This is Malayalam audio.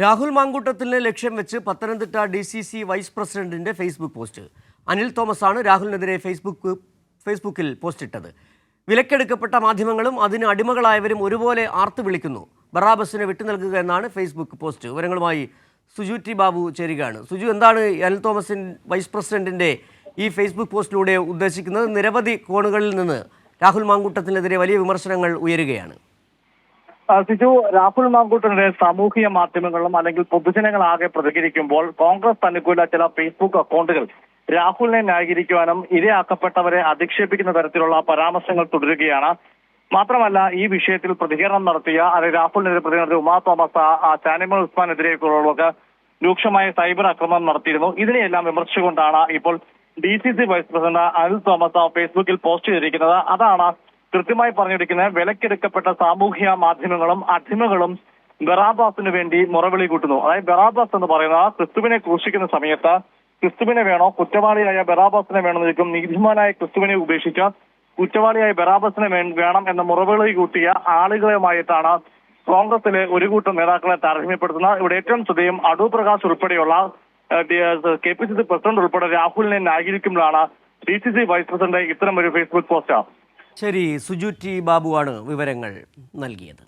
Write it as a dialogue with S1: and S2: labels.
S1: രാഹുൽ മാങ്കൂട്ടത്തിനെ ലക്ഷ്യം വെച്ച് Pathanamthitta D C C vice പ്രസിഡന്റിന്റെ ഫേസ്ബുക്ക് പോസ്റ്റ്. അനിൽ തോമസ് ആണ് രാഹുലിനെതിരെ ഫേസ്ബുക്ക് ഫേസ്ബുക്കിൽ പോസ്റ്റ് ഇട്ടത് വിലക്കെടുക്കപ്പെട്ട മാധ്യമങ്ങളും അതിന് അടിമകളായവരും ഒരുപോലെ ആർത്തു വിളിക്കുന്നു. ബറാബസിനെ വിട്ടു നൽകുക എന്നാണ് ഫേസ്ബുക്ക് പോസ്റ്റ്. വിവരങ്ങളുമായി സുജു ടി ബാബു ചേരുകയാണ്. സുജു എന്താണ് അനിൽ തോമസിൻ വൈസ് പ്രസിഡന്റിന്റെ ഈ ഫേസ്ബുക്ക് പോസ്റ്റിലൂടെ ഉദ്ദേശിക്കുന്നത്? നിരവധി കോണുകളിൽ നിന്ന് രാഹുൽ മാങ്കൂട്ടത്തിനെതിരെ വലിയ വിമർശനങ്ങൾ ഉയരുകയാണ്.
S2: സിജു രാഹുൽ മാങ്കൂട്ടിനെതിരെ സാമൂഹിക മാധ്യമങ്ങളിലും അല്ലെങ്കിൽ പൊതുജനങ്ങളാകെ പ്രതികരിക്കുമ്പോൾ കോൺഗ്രസ് അനുകൂല ചില ഫേസ്ബുക്ക് അക്കൗണ്ടുകൾ രാഹുലിനെ ന്യായീകരിക്കുവാനും ഇരയാക്കപ്പെട്ടവരെ അധിക്ഷേപിക്കുന്ന തരത്തിലുള്ള പരാമർശങ്ങൾ തുടരുകയാണ്. മാത്രമല്ല ഈ വിഷയത്തിൽ പ്രതികരണം നടത്തിയ അത് രാഹുലിനെതിരെ പ്രതികരണം നടത്തിയ ഉമാ തോമസ് ചാനിമൽ ഉസ്മാനെതിരെയുള്ളവർക്ക് രൂക്ഷമായ സൈബർ ആക്രമണം നടത്തിയിരുന്നു. ഇതിനെയെല്ലാം വിമർശിച്ചുകൊണ്ടാണ് ഇപ്പോൾ D C C vice president Anil Thomas ഫേസ്ബുക്കിൽ പോസ്റ്റ് ചെയ്തിരിക്കുന്നത്. അതാണ് കൃത്യമായി പറഞ്ഞിരിക്കുന്നത് വിലക്കെടുക്കപ്പെട്ട സാമൂഹ്യ മാധ്യമങ്ങളും അടിമകളും ബറാബാസിന് വേണ്ടി മുറവിളി കൂട്ടുന്നു. അതായത് ബറാബാസ് എന്ന് പറയുന്ന ക്രിസ്തുവിനെ ക്രൂശിക്കുന്ന സമയത്ത് ക്രിസ്തുവിനെ വേണോ കുറ്റവാളിയായ ബറാബാസിനെ വേണമെന്ന് ചോദിക്കും. നീതിമാനായ ക്രിസ്തുവിനെ ഉപേക്ഷിച്ച കുറ്റവാളിയായ ബറാബസിനെ വേണം എന്ന മുറവിളി കൂട്ടിയ ആളുകളുമായിട്ടാണ് കോൺഗ്രസിലെ ഒരു കൂട്ടം നേതാക്കളെ താരതമ്യപ്പെടുത്തുന്നത്. ഇവിടെ ഏറ്റവും ശ്രദ്ധേയം അടൂർ പ്രകാശ് ഉൾപ്പെടെയുള്ള K P C C president ഉൾപ്പെടെ രാഹുലിനെ ന്യായീകരിക്കുമ്പോഴാണ് D C C vice president ഇത്തരം ഒരു ഫേസ്ബുക്ക് പോസ്റ്റ്
S1: ശരി സുജു ടി ബാബുവാണ് വിവരങ്ങൾ നൽകിയത്.